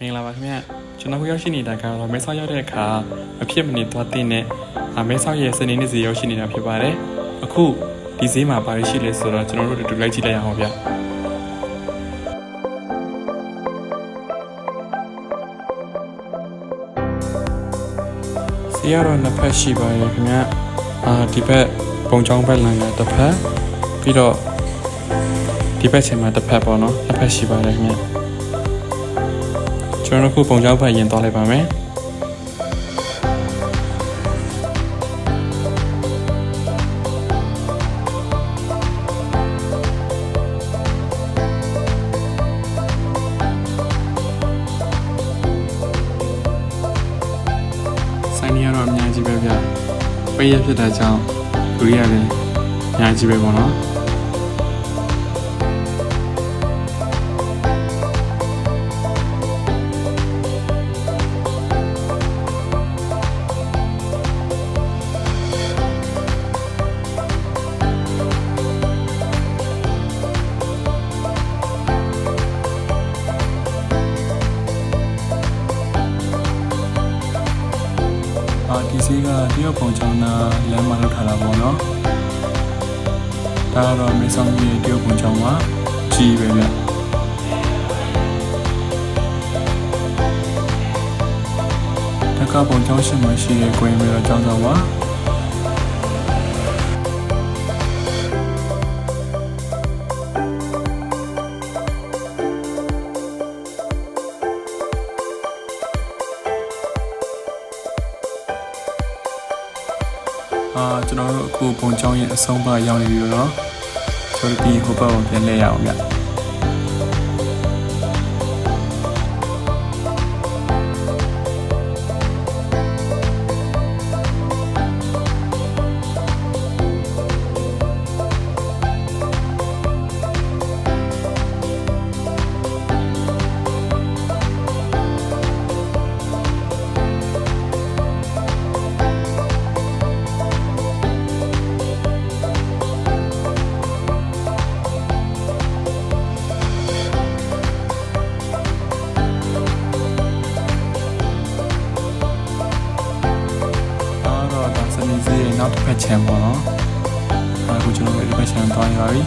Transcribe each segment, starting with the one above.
မင်္ဂလာပါခင်ဗျကျွန်တော်ခုရောက်ရှိနေတာကတော့မဲဆောက်ရောက်တဲ့အခါမဖြစ်မနေသွားတဲ့နဲ့အမဲဆောက်ရဲ့စနေနေ့စီရောက်ရှိနေတာဖြစ်ပါတယ်အခုဒီဈေးမှာဘာလို့ရှိလဲဆိုတော့ကျွန်တော်တို့တူလိုက်ကြည့်လိုက်ရအောင်ဗျစီရတော့နှစ်ဖက်ရှိပါတယ်ခင်ဗျအာဒီဘက်ပုံချောင်းဘက်လမ်းကတစ်ဖက်ပြီးတော့ဒီဘက်ချိန်မှာတစ်ဖက်ပေါ့နော်နှစ်ဖက်ရှိပါတယ်ခင်ဗျ ကျွန်တော်တို့ခုပုံကြောက်ဖတ်ရင်သွားလိုက်ပါမယ်ဆိုင်နေရတော့အများကြီးပဲဗျပေးရဖြစ်တဲ့ကြောင့်လူတွေကလည်းအများကြီးပဲပေါ့နော် စီကတရုတ်ပုံချောင်းနာလမ်းမှာလောက်ထားတာပေါ့နော်ဒါကတော့မေဆောင်ကြီးရဲ့တရုတ်ပုံချောင်းမှာကြီးပဲဗျတက္ကပုံချောင်းရှိမှရှိတဲ့ကိုရင်ပဲတော့ကျောင်းဆောင်ပါ အာကျွန်တော်တို့အခုပုံချောင်းရဲ့အဆုံးဘရောက်နေပြီတော့နော်ကျွန်တော်ဒီဟိုဘက်ကိုပြန်လဲရအောင်ဗျ နေစီးရဲ့နောက်တစ်ဖက်ချန်ပေါ့နော်အခုကျွန်တော်တို့ဒီဖက်ချန်သွားရပါပြီ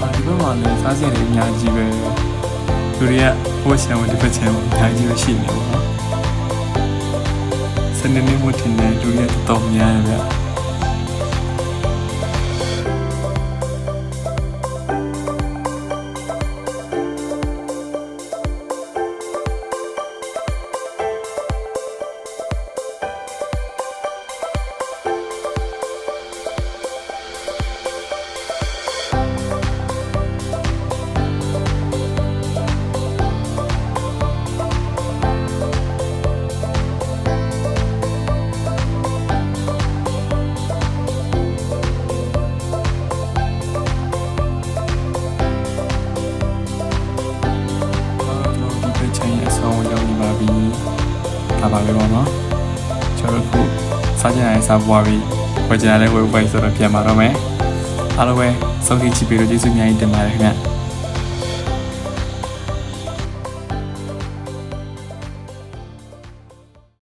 အာဒီဘက်မှာလည်းစားစရာတွေအများကြီးပဲလူတွေကဟိုချန်ဝင်ဒီဖက်ချန်ဝင်အများကြီးပဲရှိနေပေါ့နော်စနေနေ့မှတင်တယ်လူတွေတော်တော်များတယ်ဗျ ဒါပါပဲပေါ့နော်ကျွန်တော်တို့ခုစားကြရင်စားပွားပြီးဝယ်ကြရတဲ့ဝယ်ဝယ်ဆိုတော့ပြန်มาတော့မယ်အားလုံးပဲစောင့်ကြည့်ကြည့်ပြီးတော့ကျေးဇူးအများကြီးတင်ပါတယ်ခင်ဗျ